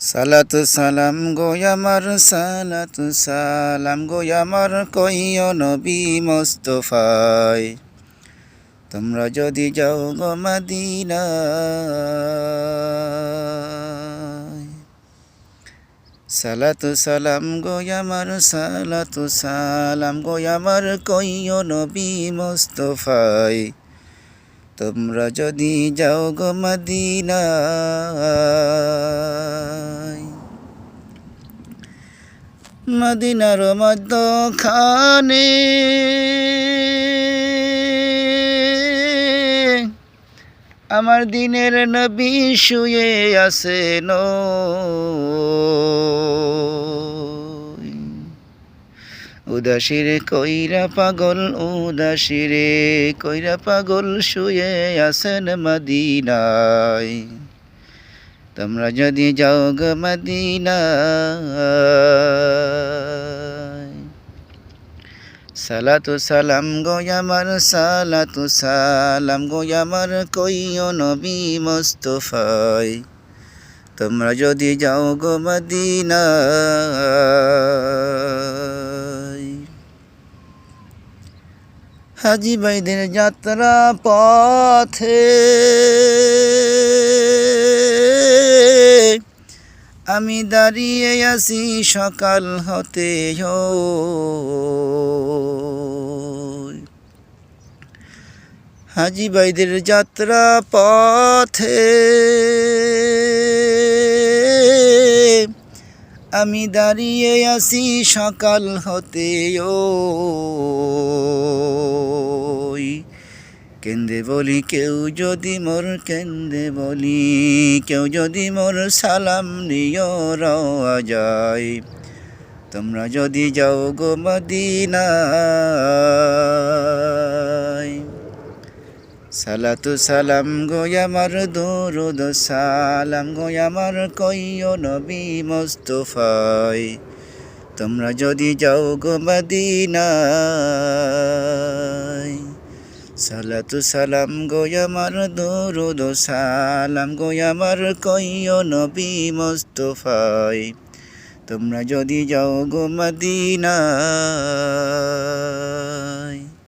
সালাতু সালাম গো আমার, সালাতু সালাম গো আমার, কইও নবী মোস্তফায় তোমরা যদি যাও গো মদিনায়। সালাতু সালাম গো আমার, সালাতু সালাম গো আমার, কইও নবী মোস্তফায় তোমরা যদি যাও গো মদিনায় মদিনার মধ্যখানে আমার দিনের নবী শুয়ে আছেন উদাসীর কইরা পাগল, উদাসীরে কইরা পাগল শুয়ে আছেন মদিনায়। তোমরা যদি যাও গো মদিনায় সালাতু সালাম গো আমার, সালাতু সালাম গো আমার, কইও নবী মোস্তফায় তোমরা যদি যাও গো মদিনায় হাজি বাইদের যাত্রা পথে আমি দাঁড়িয়ে আছি সকাল হতে হাজি বাইদের যাত্রা পথে আমি দাঁড়িয়ে আছি সকাল হতে কেন্দে বলি, কেউ যদি মোর কেন্দে বলি, কেউ যদি মোর সালাম নিয় রওয়া যায়। তোমরা যদি যাও গো মদিনায়, সালাতু সালাম গো আমার দরুদ, সালাম গো আমার কইও নবী মোস্তফায় তোমরা যদি যাও গো মদিনায় সালাতু সালাম গোয়ামার দুরুদ সালাম গোয়ামার কইয় নবী মোস্তফাই। তোমরা যদি যাও গো মদিনায়।